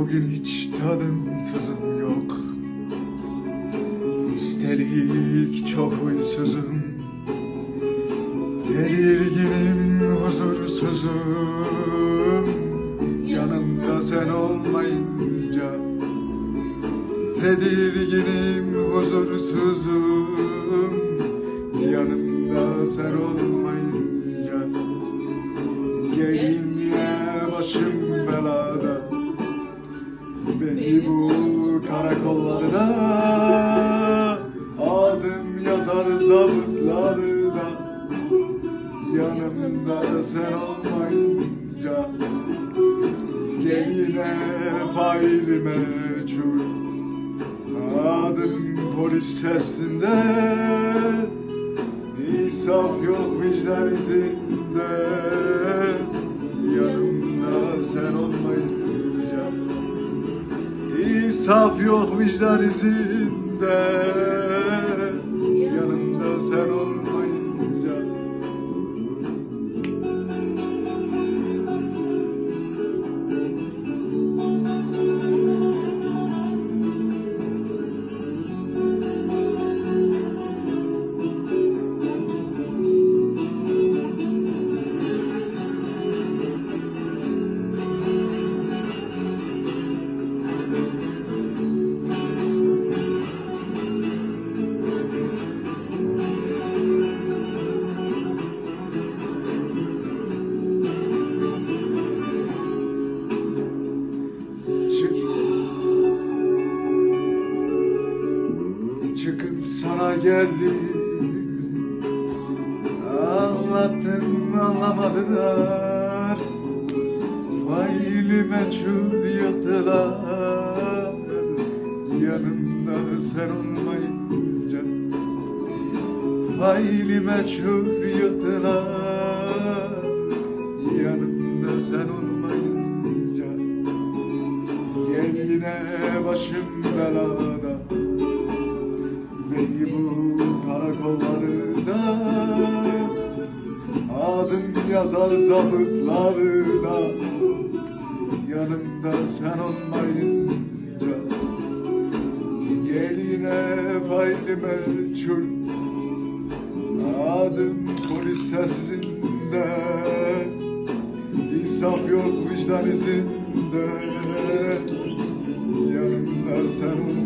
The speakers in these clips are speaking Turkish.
Bugün hiç tadım tuzum yok. Üstelik çok huysuzum. Tedirginim huzursuzum. Yanımda sen olmayınca Tedirginim huzursuzum. Yanımda sen olmayınca Gelinle başım belada Beni bu karakollarda Adım yazar zabıtlarda. Yanımda sen olmayınca Geline faili meçhul. Adım polis sesinde İnsaf yok vicdan izinde. Yanımda sen olmayınca İnsaf yok vicdan izinde Çıkıp sana geldim. Anlattım anlamadılar. Faili meçhul yıktılar Yanımda sen olmayınca. Faili meçhul yıktılar Yanımda sen olmayınca. Gel yine başım belada karakollarda Adım yazar zabıtlarda Yanımda sen olmayınca Gel yine faili meçhul Adım polis sesinde. İnsaf yok vicdan izinde. Yanımda sen olmayınca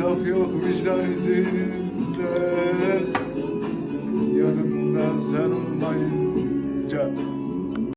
İnsaf yok vicdan izinde